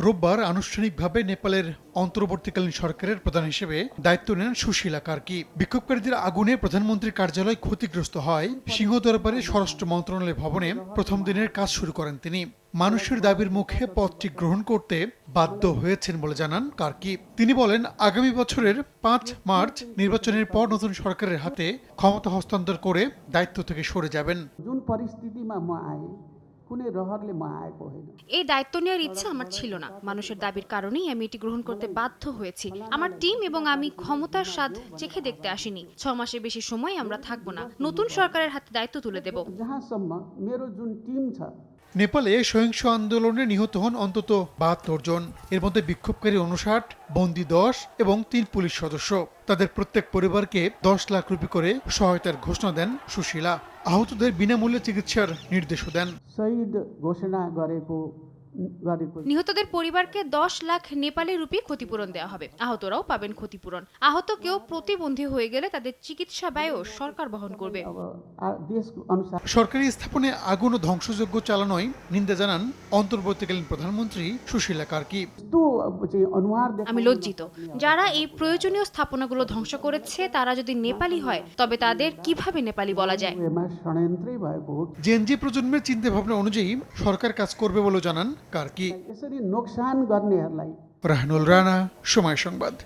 রোববার আনুষ্ঠানিকভাবে নেপালের অন্তর্বর্তীকালীন সরকারের প্রধান হিসেবে দায়িত্ব নেন সুশীলা কার্কি। বিক্ষোভকারীদের আগুনে প্রধানমন্ত্রীর কার্যালয় ক্ষতিগ্রস্ত হয়। সিংহ দরবারে স্বরাষ্ট্র মন্ত্রণালয় ভবনে প্রথম দিনের কাজ শুরু করেন তিনি। মানুষের দাবির মুখে পদটি গ্রহণ করতে বাধ্য হয়েছেন বলে জানান কার্কি। তিনি বলেন, আগামী বছরের পাঁচ মার্চ নির্বাচনের পর নতুন সরকারের হাতে ক্ষমতা হস্তান্তর করে দায়িত্ব থেকে সরে যাবেন। এই দায়িত্ব নেওয়ার ইচ্ছা আমার ছিল না। মানুষের দাবির কারণেই আমি এটি গ্রহণ করতে বাধ্য হয়েছি। আমার টিম এবং আমি ক্ষমতার স্বাদ চেখে দেখতে আসিনি। ছ মাসের বেশি সময় আমরা থাকব না। নতুন সরকারের হাতে দায়িত্ব তুলে দেব। নেপালে সহিংস আন্দোলনে নিহত হন অন্তত বাহাত্তর জন। এর মধ্যে বিক্ষোভকারী অনুষাট বন্দি দশ এবং তিন পুলিশ সদস্য। তাদের প্রত্যেক পরিবারকে দশ লাখ রুপি করে সহায়তার ঘোষণা দেন সুশীলা। আহতদের বিনামূল্যে চিকিৎসার নির্দেশও দেন। শহীদ ঘোষণা করে নিহতদের পরিবারকে দশ লাখ নেপালি রুপি ক্ষতিপূরণ দেওয়া হবে। আহতরাও পাবেন ক্ষতিপূরণ। আহত কেউ প্রতিবন্ধী হয়ে গেলে তাদের চিকিৎসা ব্যয়ও সরকার বহন করবে। সরকারি স্থাপনে আগুন ও ধ্বংসযজ্ঞ চালানোয় নিন্দা জানান অন্তর্বর্তীকালীন প্রধানমন্ত্রী সুশীলা কার্কি। আমি লজ্জিত। যারা এই প্রয়োজনীয় স্থাপনাগুলো ধ্বংস করেছে তারা যদি নেপালি হয় তবে তাদের কীভাবে নেপালি বলা যায়? জেনজি প্রজন্মের চিন্তা ভাবনা অনুযায়ী সরকার কাজ করবে বলে জানান कार्की यसरी नोक्सान गर्नेहरूलाई राहनुल राणा समय संवाद।